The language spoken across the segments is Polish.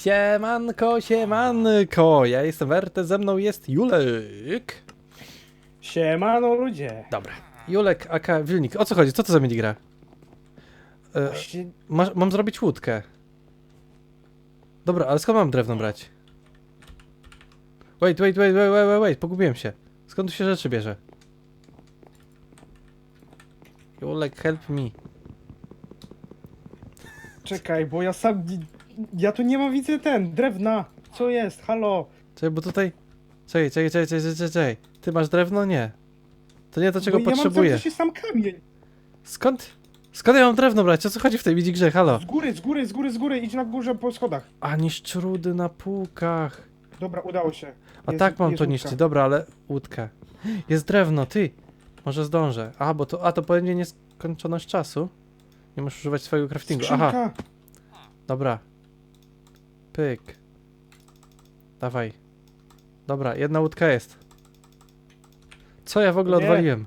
Siemanko, siemanko, ja jestem Werte, ze mną jest Julek. Siemano ludzie. Dobra, Julek, aka Wilnik, o co chodzi, co to za minigra? E, Właśnie masz, mam zrobić łódkę. Dobra, ale skąd mam drewno brać? Wait, wait, wait, wait, wait, wait, wait, pogubiłem się. Skąd tu się rzeczy bierze? Julek, help me. czekaj, bo ja sam. Ja tu nie mam widzę ten, drewna. Co jest? Halo? Czekaj, bo tutaj... Czekaj, czekaj, czekaj, czekaj, czekaj, czekaj. Ty masz drewno? Nie. To nie to, czego Bo Ja potrzebuję. mam cały czas sam kamień. Skąd? Skąd ja mam drewno brać? O co chodzi w tej grze? Halo? Z góry, z góry, z góry, z góry, idź na górze po schodach. A niszcz rudy na półkach. Dobra, udało się. A Jest- tak mam jest to łódka. niszczyć. Dobra, ale łódkę. Jest drewno, ty. Może zdążę. A, bo to, a to będzie nieskończoność czasu. Nie możesz używać swojego craftingu. Aha, Skrzynka. dobra. Pyk. Dawaj. Dobra, jedna łódka jest. Co ja w ogóle Nie. odwaliłem?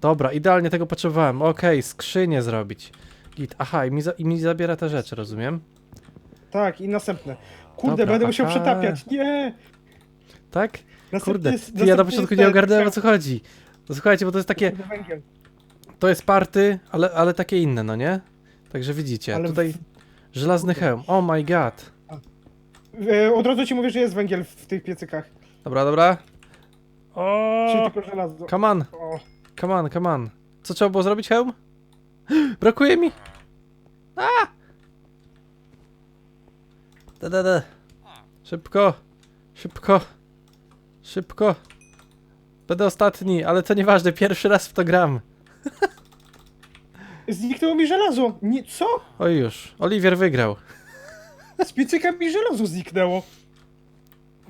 Dobra, idealnie tego potrzebowałem. Okej, skrzynię zrobić. Git. Aha, i mi, za, i mi zabiera te rzeczy, rozumiem? Tak, i następne. Kurde, Dobra, będę musiał aha. przetapiać. Nie! Tak? Następny Kurde, jest- ty, ja na następny początku jest nie ten- ogarnąłem o co chodzi. No słuchajcie, bo to jest takie, Kurde, węgiel. to jest party, ale, ale takie inne, no nie? Także widzicie, Ale tutaj żelazny hełm, oh my god. E, Od razu ci mówię, że jest węgiel w tych piecykach. Dobra, dobra. Czyli O, tylko żelazo. come on, O, come on, come on. Co trzeba było zrobić, hełm? Brakuje mi. A! Da, da, da. Szybko, szybko, szybko. Będę ostatni, ale to nieważne, pierwszy raz w to gram. Zniknęło mi żelazo! Nie, co? Oj już, Oliwier wygrał. Z piecyka mi żelazo zniknęło.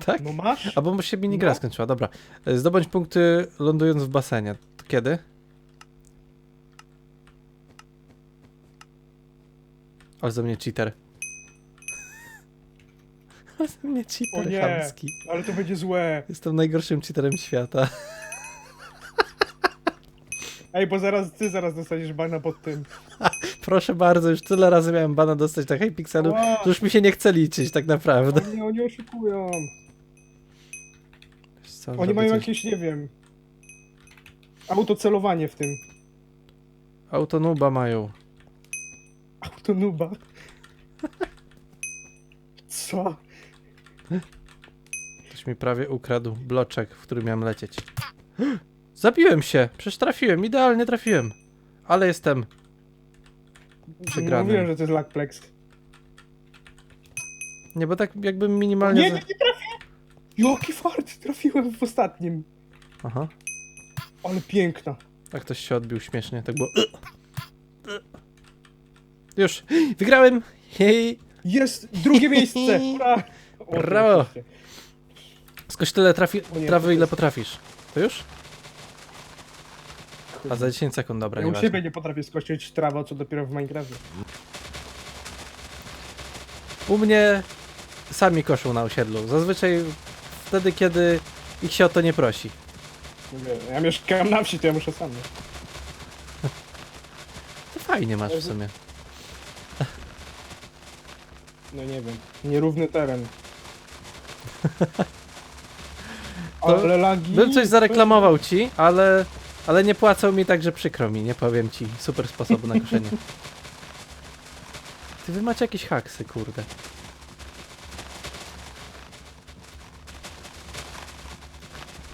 Tak? No masz? Albo mu się minigra No. skończyła, dobra. E, Zdobądź punkty lądując w basenie. To kiedy? Ale ze mnie cheater. Ale ze mnie O cheater nie. chamski. Ale to będzie złe. Jestem najgorszym cheaterem świata. Ej, bo zaraz ty zaraz dostaniesz bana pod tym. Proszę bardzo, już tyle razy miałem bana dostać na Hypixelu, Ła. że już mi się nie chce liczyć tak naprawdę. Oni, oni oszukują. Wiesz co, Oni mają coś- jakieś, nie wiem... Autocelowanie w tym. Autonuba mają. Autonuba. Co? Ktoś mi prawie ukradł bloczek, w który miałem lecieć. Zabiłem się! Przecież trafiłem, idealnie trafiłem. Ale jestem. Przegrany. Mówiłem, że to jest Lagplex. Nie, bo tak jakbym minimalnie. Nie, nie, nie trafię! Jaki fart! Trafiłem w ostatnim. Aha. Ale piękna. Tak ktoś się odbił śmiesznie, tak było. Już! Wygrałem! Hej! Jest drugie miejsce! Ura! Brawo. Skoś tyle trafi... Trawy, ile potrafisz. To już? A za 10 sekund, dobra, Ja u nieważne. siebie nie potrafię skościć trawę, co dopiero w Minecraftie. U mnie sami koszą na osiedlu. Zazwyczaj wtedy, kiedy ich się o to nie prosi. Mówię, Ja mieszkam na wsi, to ja muszę sam. nie? To fajnie masz w sumie. No nie wiem. Nierówny teren. Ale lagi... Bym coś zareklamował ci, ale, ale nie płacą mi tak, że przykro mi, nie powiem ci. Super sposobu na koszenie. Ty wy macie jakieś haksy, kurde.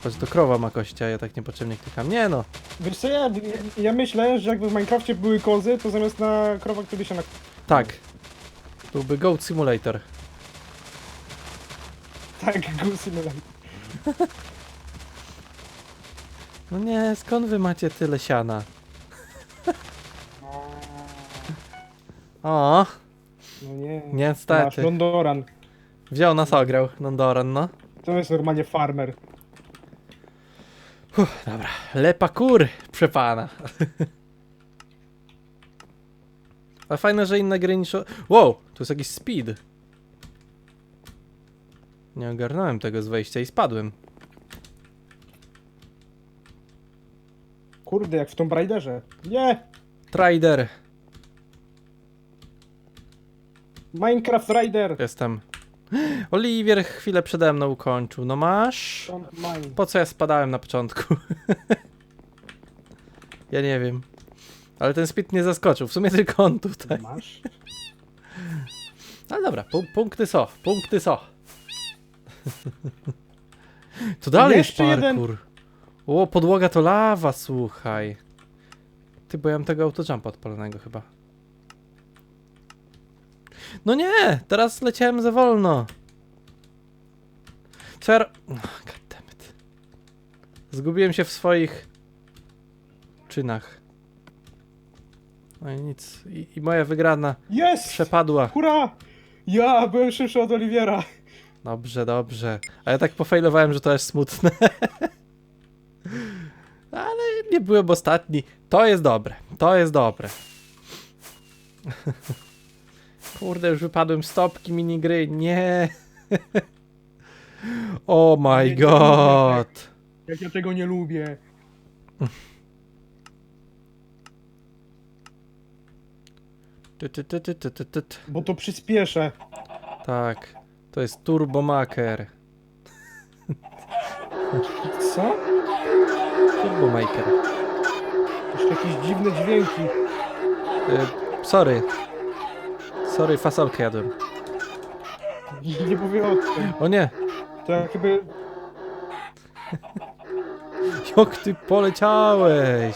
Chodź, to krowa ma kości, a ja tak niepotrzebnie klikam. Nie no, Wiesz co, ja, ja myślę, że jakby w Minecrafcie były kozy, to zamiast na krowach to by się na... tak. Byłby Goat Simulator. Tak, Goose Simulator. No nie, skąd wy macie tyle siana? O, No nie. Masz niestety. Londoran. Wziął nas ograł, Nondoran, no. To jest normalnie farmer. Dobra, lepa kur, przepana. Ale fajne, że inne gry niż... o- Wow, tu jest jakiś speed. Nie ogarnąłem tego z wejścia i spadłem. Kurde, jak w Tomb Raiderze. Nie! Trader. Minecraft Rider! Jestem. Oliwier chwilę przede mną ukończył. No masz? Don't mine. Po co ja spadałem na początku? ja nie wiem. Ale ten speed mnie zaskoczył. W sumie tylko on tutaj. Masz? Ale dobra, pu- punkty so, punkty so. To dalej jest Jeszcze jeden. O, podłoga to lawa, słuchaj. Ty, bo ja mam tego autojumpa odpalonego chyba. No nie, teraz leciałem za wolno. Co ja. Oh, goddammit. Zgubiłem się w swoich czynach. No i nic. I, i moja wygrana Jest! przepadła. Hurra! Ja byłem szybszy od Oliwiera. Dobrze, dobrze. A ja tak pofejlowałem, że to jest smutne. Ale nie byłem ostatni. To jest dobre. To jest dobre. Kurde, już wypadłem z topki minigry. Nie. Oh my god. Jak ja tego nie lubię. Ty, ty, ty, ty, ty, ty, ty. ty. Bo to przyspieszę. Tak. To jest Turbomaker. Co? Turbomaker. Jeszcze jakieś dziwne dźwięki. Y, sorry. Sorry, fasolkę jadłem. Nie mówię o tym. O nie. To jakby... Jak ty poleciałeś?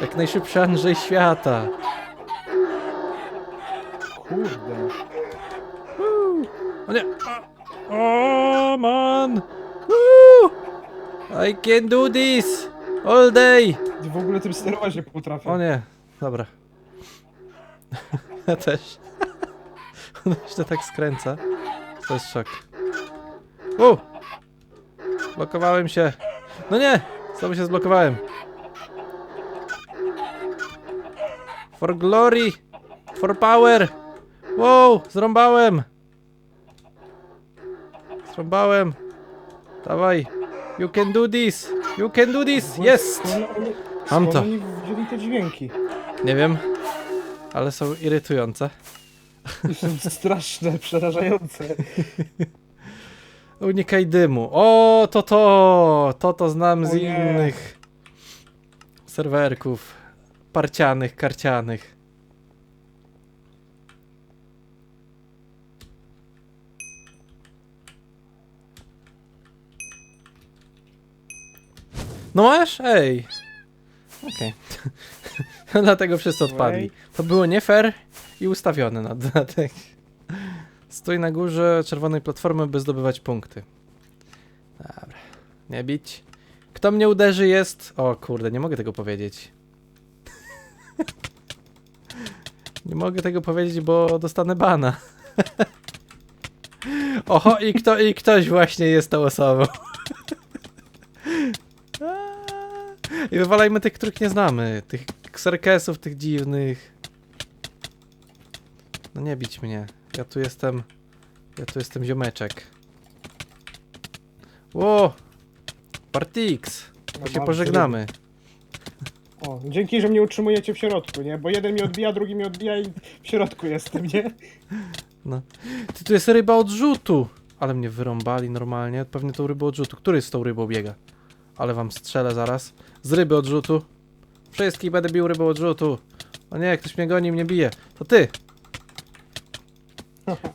Jak najszybszy Andrzej świata. Kurde. O nie! O man! I can do this! All day! W ogóle tym sterować nie potrafię. O nie, dobra. Ja też. Ona się tak skręca. To jest szok. U! Blokowałem się. No nie! Znowu się zblokowałem. For glory! For power! Wow! Zrąbałem! Zrąbałem! Dawaj! You can do this! You can do this! Jest! Mam to. oni wzięli te dźwięki? Nie wiem, ale są irytujące. Są straszne, przerażające. Unikaj dymu. O, to to! To to znam z O nie. innych serwerków. Parcianych, karcianych. No masz? Ej. Okej. Dlatego wszyscy odpadli. To było nie fair i ustawione na dodatek. Stój na górze czerwonej platformy, by zdobywać punkty. Dobra. Nie bić. Kto mnie uderzy jest... O kurde, nie mogę tego powiedzieć. nie mogę tego powiedzieć, bo dostanę bana. Oho, i, kto, i ktoś właśnie jest tą osobą. I wywalajmy tych, których nie znamy. Tych kserkesów, tych dziwnych. No nie bić mnie. Ja tu jestem... Ja tu jestem ziomeczek. Ło! Partix! To się pożegnamy. O, dzięki, że mnie utrzymujecie w środku, nie? Bo jeden mi odbija, drugi mi odbija i w środku jestem, nie? Ty, tu jest ryba odrzutu! Ale mnie wyrąbali normalnie. Pewnie tą rybę odrzutu. Który z tą rybą biega? Ale wam strzelę zaraz. Z ryby odrzutu. Wszystkich będę bił rybą odrzutu. O nie, ktoś mnie goni, mnie bije. To ty!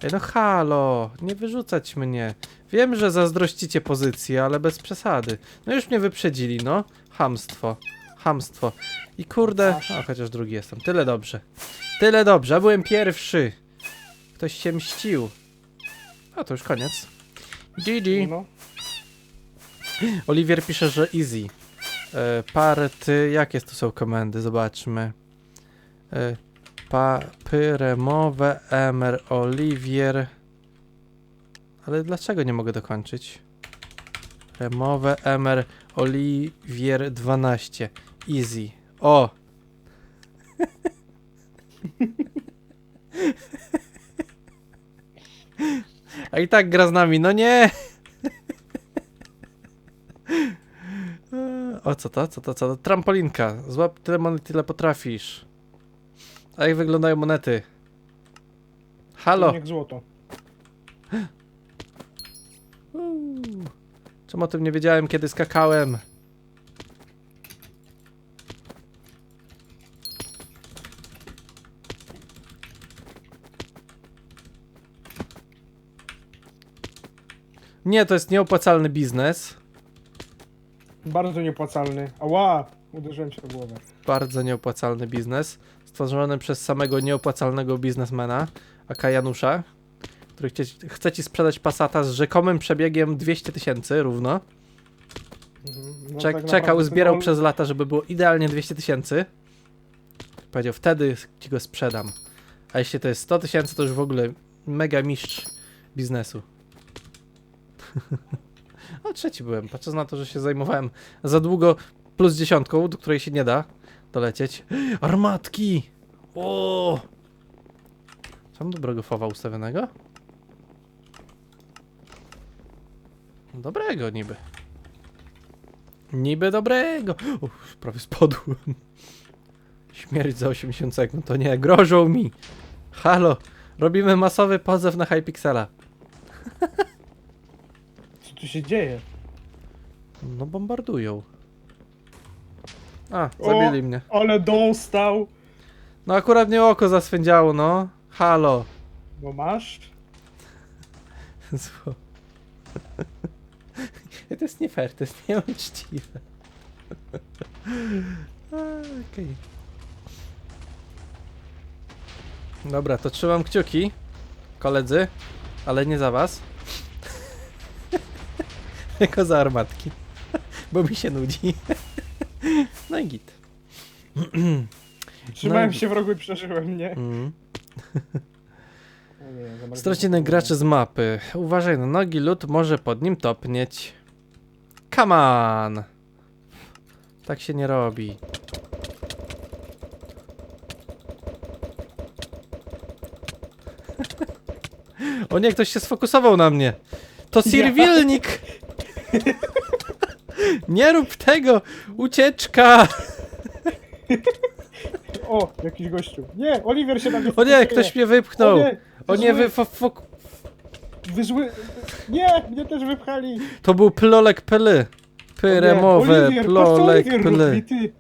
Ej, no halo, nie wyrzucać mnie. Wiem, że zazdrościcie pozycji, ale bez przesady. No już mnie wyprzedzili, no. Hamstwo. Hamstwo. I kurde... A, chociaż drugi jestem. Tyle dobrze. Tyle dobrze, a byłem pierwszy. Ktoś się mścił. A to już koniec. GG. No. Oliwier pisze, że easy. E, party, jakie to są komendy? Zobaczmy. E, pa, py, remowe, emer, Oliwier. Ale dlaczego nie mogę dokończyć? Remowe, emer, Oliwier 12. Easy. O! A i tak gra z nami, no nie! O co to? Co to? Co to? Trampolinka. Złap tyle monet, ile potrafisz. A jak wyglądają monety? Halo! Jak złoto. Uuu. Czemu o tym nie wiedziałem, kiedy skakałem? Nie, to jest nieopłacalny biznes. Bardzo nieopłacalny. Ała! Uderzyłem się w głowę. Bardzo nieopłacalny biznes. Stworzony przez samego nieopłacalnego biznesmena, aka Janusza, który chce, chce ci sprzedać Passata z rzekomym przebiegiem 200 tysięcy równo. Mhm. No, Czek, tak czekał, naprawdę zbierał ten przez lata, żeby było idealnie 200 tysięcy. Powiedział, wtedy ci go sprzedam. A jeśli to jest 100 tysięcy, to już w ogóle mega mistrz biznesu. no trzeci byłem, patrząc na to, że się zajmowałem za długo plus dziesiątką, do której się nie da dolecieć. Armatki! O! Mam dobrego fowa ustawionego? Dobrego niby. Niby dobrego. Uff, prawie spadłem. Śmierć za 80 sekund, to nie, grożą mi. Halo, robimy masowy pozew na Hypixela. Co tu się dzieje? No bombardują. A, O! zabili mnie. Ale dostał! No akurat mnie oko zaswędziało, no. Halo. No masz? Zło. To jest nie fair, to jest nieuczciwe. Okej. Dobra, to trzymam kciuki, koledzy, ale nie za was. Tylko za armatki, bo mi się nudzi. No i git. Trzymałem No i- się w rogu i przeżyłem, nie? Mm. O nie, z mapy. Uważaj na nogi, lód może pod nim topnieć. Come on! Tak się nie robi. O nie, ktoś się sfokusował na mnie. To Sir Wilnik! Nie rób tego! Ucieczka! O, jakiś gościu. Nie, Oliver się na mnie O nie, ktoś mnie wypchnął! O nie, O nie, wy... Fo, fo, wy zły... Nie, mnie też wypchali. to był plolek pyly. O Pyremowe, Oliwier, plolek robi, ty.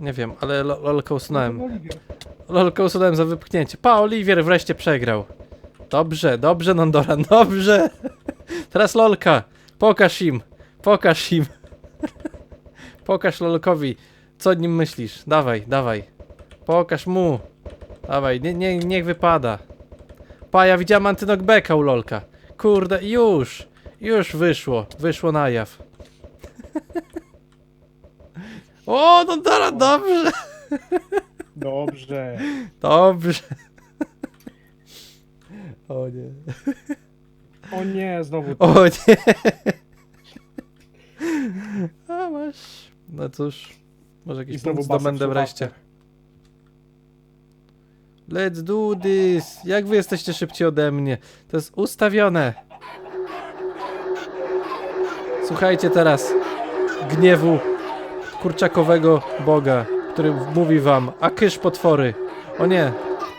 Nie wiem, ale lo- lolkę usunąłem. Oliwier. Lolkę usunąłem za wypchnięcie. Pa, Oliwier wreszcie przegrał. Dobrze, dobrze, Nondoran, dobrze. Teraz lolka. Pokaż im. Pokaż im. Pokaż lolkowi, co o nim myślisz. Dawaj, dawaj. Pokaż mu. Dawaj, nie, nie, niech wypada. Pa, ja widziałem antynokbeka u lolka. Kurde, już. Już wyszło. Wyszło na jaw. o, Nondoran, dobrze. Dobrze. Dobrze. O nie. O nie, znowu. O nie. A masz. No cóż. Może I jakiś znowu punkt zdobędę wreszcie. Let's do this. Jak wy jesteście szybciej ode mnie? To jest ustawione. Słuchajcie teraz gniewu kurczakowego boga, który mówi wam, a kysz potwory. O nie.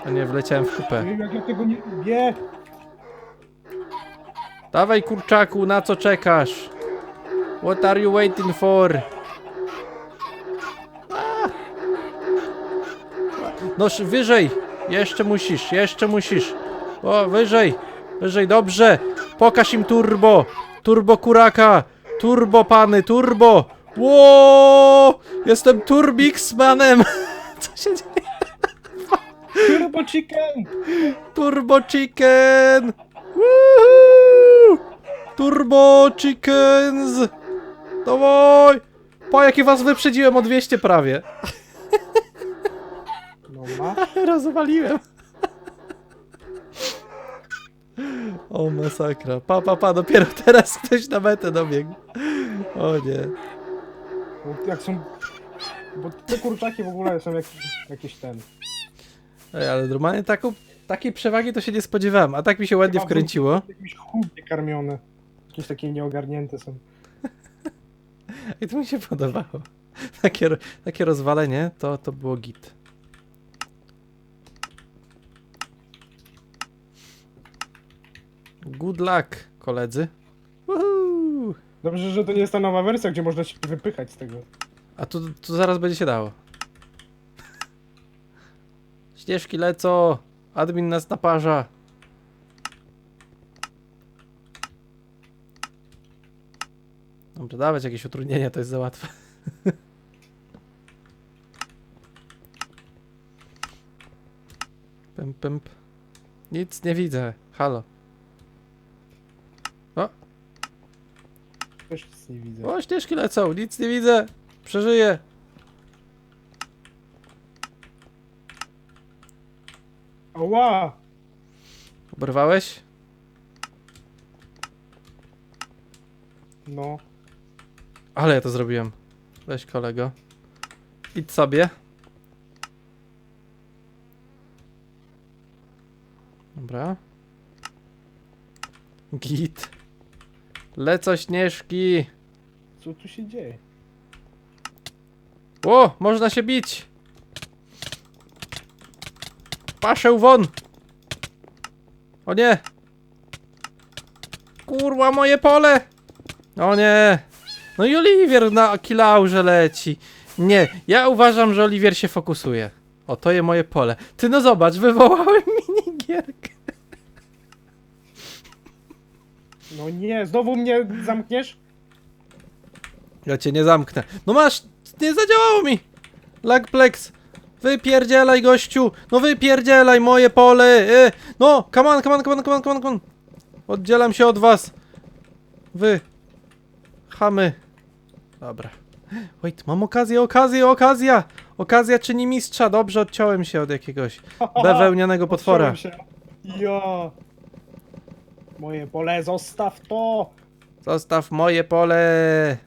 O nie, wleciałem w kupę. Nie wiem, jak ja tego nie... Nie! Dawaj kurczaku, na co czekasz? What are you waiting for? A! No sz- wyżej! Jeszcze musisz, jeszcze musisz. O, wyżej! Wyżej, dobrze! Pokaż im turbo! Turbo kuraka! Turbo pany, turbo! Ło! Jestem Turbixmanem! Co się dzieje? Turbo Chicken! Turbo Chicken! Woohoo! Turbo Chickens! Dawaj! Po jakie was wyprzedziłem o 200 prawie. No masz. Rozwaliłem. O masakra. Pa, pa, pa, dopiero teraz ktoś na metę dobiegł. O nie. Bo jak są... Bo te kurczaki w ogóle są jakieś, jakieś ten... Ej, ale normalnie taką, takiej przewagi to się nie spodziewałem, a tak mi się ładnie wkręciło. Jakieś chudnie karmione jakieś takie nieogarnięte są. I to mi się podobało. Takie, takie rozwalenie to, to było git. Good luck, koledzy. Woohoo! Dobrze, że to nie jest ta nowa wersja, gdzie można się wypychać z tego. A tu, tu zaraz będzie się dało. Ścieżki lecą. Admin nas naparza. Dobrze, dawać jakieś utrudnienia, to jest za łatwe. Pym, pymp. Nic nie widzę. Halo. Też nic nie widzę. O, ścieżki lecą. Nic nie widzę. Przeżyję. Ała! Oberwałeś? No. Ale ja to zrobiłem. Weź kolego. Idź sobie. Dobra. Git. Leco śnieżki. Co tu się dzieje? O, można się bić. Paszę won. O nie. Kurwa, moje pole. O nie. No i Oliwier na kilaurze leci. Nie, ja uważam, że Oliwier się fokusuje. O, to jest moje pole. Ty no zobacz, wywołałem minigierkę. No nie, znowu mnie zamkniesz? Ja cię nie zamknę. No masz, nie zadziałało mi. Lagplex. Wypierdzielaj gościu. No wypierdzielaj moje pole. E, no, come on, come on, come on, come on, come on, come on. Oddzielam się od was. Wy. Chamy. Dobra. Wait, mam okazję, okazję, okazja. Okazja czyni mistrza. Dobrze, odciąłem się od jakiegoś bewełnianego potwora. Odciąłem się. Ja. Moje pole, zostaw to! Zostaw moje pole.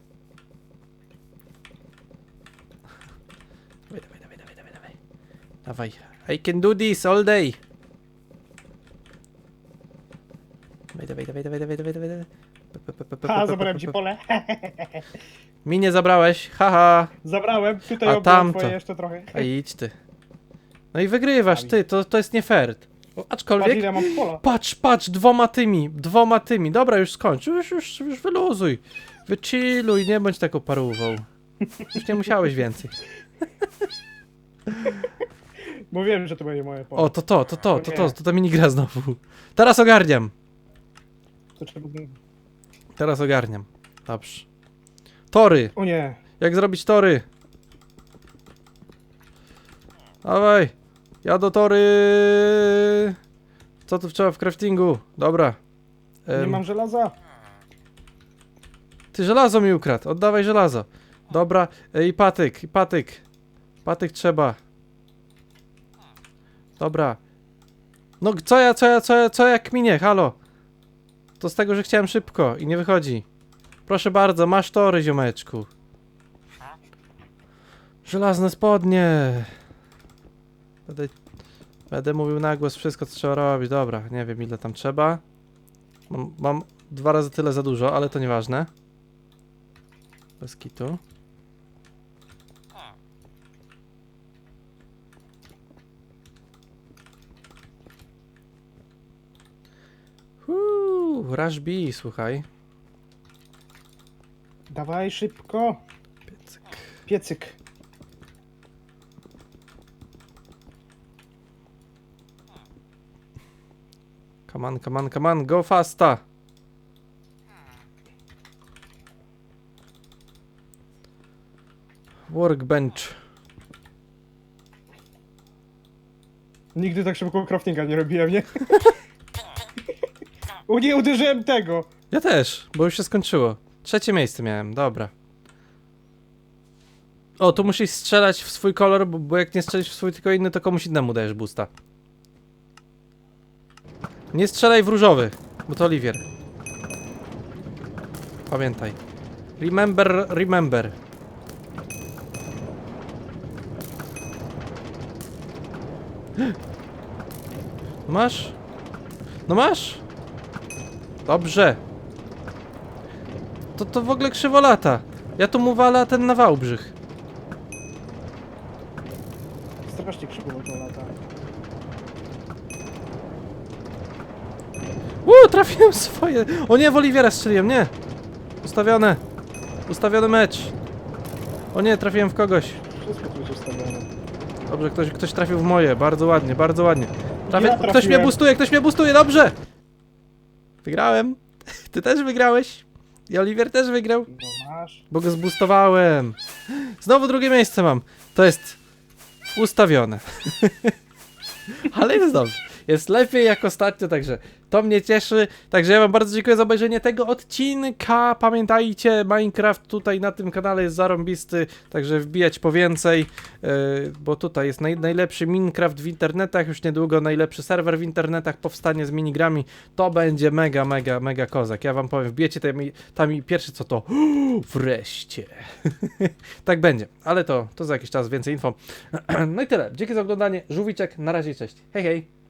Dawaj, dawaj, dawaj, dawaj, dawaj, dawaj. Dawaj. I can do this all day. Dawaj, dawaj, dawaj, dawaj, dawaj, dawaj, dawaj. Ha, p, zabrałem ci pole. Mi nie zabrałeś, haha. Zabrałem, tutaj A obrałem tamto? twoje jeszcze trochę. A idź ty. No i wygrywasz, ty, to, to jest nie fair. O, Patrz Aczkolwiek... ile mam pola. Patrz, patrz, dwoma tymi, dwoma tymi. Dobra, już skończ, już, już, już wyluzuj. Wychilluj, nie bądź taką parówą. Już nie musiałeś więcej. Bo wiem, że to będzie moje pole. O, to to, to to, to to, to ta minigra znowu. Teraz ogarniam. To trzeba... Teraz ogarniam. Dobrze. Tory. O nie. Jak zrobić tory? Dawaj. Ja do tory. Co tu trzeba w craftingu? Dobra. Nie mam żelaza. Ty żelazo mi ukradł, oddawaj żelazo. Dobra, e, i patyk, i patyk. Patyk trzeba. Dobra. No co ja, co ja, co ja, co jak minie, halo. To z tego, że chciałem szybko i nie wychodzi. Proszę bardzo, masz tory, ziomeczku. Żelazne spodnie. Będę, będę mówił na głos wszystko, co trzeba robić. Dobra, nie wiem ile tam trzeba. Mam, mam dwa razy tyle za dużo, ale to nieważne. Bez kitu. Uuu, Rush B, słuchaj. Dawaj szybko. Piecyk. Piecyk. Come on, come on, come on, go fasta! Workbench. Nigdy tak szybko craftinga nie robiłem, nie? O nie, uderzyłem tego! Ja też, bo już się skończyło. Trzecie miejsce miałem, dobra. O, tu musisz strzelać w swój kolor, bo, bo jak nie strzelisz w swój tylko inny, to komuś innemu dajesz boosta. Nie strzelaj w różowy, bo to Oliwier. Pamiętaj. Remember, remember. No masz? No masz? Dobrze. To to w ogóle krzywo lata. Ja tu mu walę, a ten na Wałbrzych. Strasznie krzywo to lata. Uuu, trafiłem swoje. O nie, w Oliwiera strzeliłem, nie. Ustawione. Ustawiony mecz. O nie, trafiłem w kogoś. Wszystko tu jest ustawione. Dobrze, ktoś, ktoś trafił w moje. Bardzo ładnie, bardzo ładnie. Trafię... Ja ktoś mnie trafiłem. boostuje, ktoś mnie boostuje, dobrze! Wygrałem. Ty też wygrałeś. I Oliwier też wygrał. No masz. Bo go zboostowałem. Znowu drugie miejsce mam. To jest ustawione. Ale jest dobrze. Jest lepiej jak ostatnio, także to mnie cieszy. Także ja wam bardzo dziękuję za obejrzenie tego odcinka. Pamiętajcie, Minecraft tutaj na tym kanale jest zarąbisty, także wbijać po więcej, yy, bo tutaj jest naj, najlepszy Minecraft w internetach, już niedługo najlepszy serwer w internetach powstanie z minigrami. To będzie mega, mega, mega kozak. Ja wam powiem, wbijecie tam i, tam i pierwszy co to wreszcie. tak będzie, ale to, to za jakiś czas więcej info. no i tyle. Dzięki za oglądanie. Żółwiczek, na razie, cześć. Hej, hej.